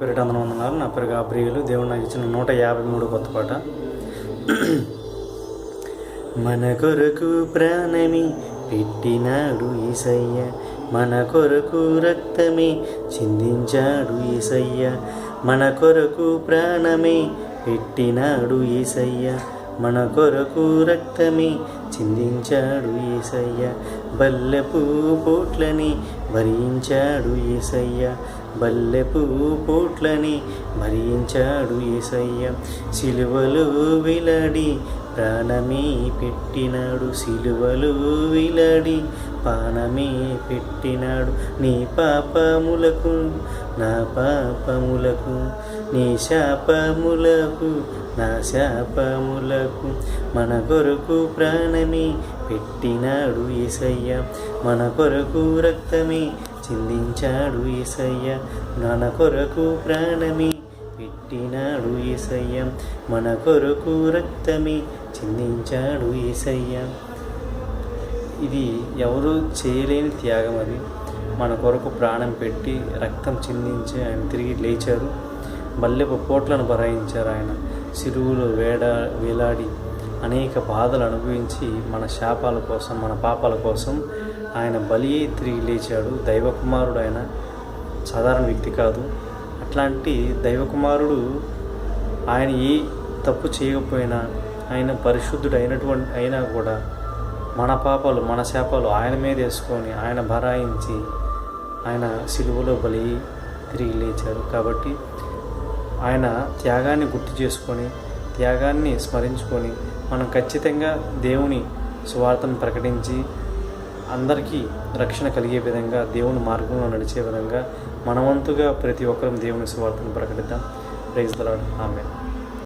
పేరిట అందరం వందనాలు నా పేరు గాబ్రియలు. దేవుడు నాకు ఇచ్చిన నూట యాభై మూడు కొత్త పాట. మన కొరకు ప్రాణమి పెట్టినాడు ఈసయ్య మన కొరకు రక్తమే చిందించాడు ఈసయ్య మన కొరకు ప్రాణమే పెట్టినాడు ఈసయ్య మన కొరకు రక్తమే చిందించాడు ఏసయ్య. బల్లెపు పోట్లని భరించాడు ఏసయ్య. బల్లెపు పోట్లని భరించాడు ఏసయ్య. సిలువలు విలడి ప్రాణమే పెట్టినాడు. సిలువలు విలడి పానమే పెట్టినాడు. నీ పాపములకు నా పాపములకు నీ శాపములకు నా శాపములకు మన కొరకు ప్రాణమే పెట్టినాడు ఏసయ్య. మన కొరకు రక్తమే చిందించాడు ఏసయ్య. మన కొరకు ప్రాణమే పెట్టినాడు ఏసయ్య. మన కొరకు రక్తమే చిందించాడు ఏసయ్య. ఇది ఎవరు చేయలేని త్యాగం అది. మన కొరకు ప్రాణం పెట్టి రక్తం చిందించి ఆయన తిరిగి లేచారు. మల్లెపు పోట్లను భరాయించారు ఆయన. సిరువులు వేడ వేలాడి అనేక బాధలు అనుభవించి మన శాపాల కోసం మన పాపాల కోసం ఆయన బలి తిరిగి లేచాడు. దైవకుమారుడు ఆయన సాధారణ వ్యక్తి కాదు. అట్లాంటి దైవకుమారుడు ఆయన ఏ తప్పు చేయకపోయినా ఆయన పరిశుద్ధుడు అయినటువంటి అయినా కూడా మన పాపాలు మన శాపాలు ఆయన మీద వేసుకొని ఆయన భరాయించి ఆయన సిలువలో బలి తిరిగి లేచారు కాబట్టి ఆయన త్యాగాన్ని గుర్తు చేసుకొని త్యాగాన్ని స్మరించుకొని మనం ఖచ్చితంగా దేవుని స్వార్థను ప్రకటించి అందరికీ రక్షణ కలిగే విధంగా దేవుని మార్గంలో నడిచే విధంగా మనవంతుగా ప్రతి ఒక్కరం దేవుని స్వార్థను ప్రకటిద్దాం. ప్రైజ్ దలాడ్ ఆమె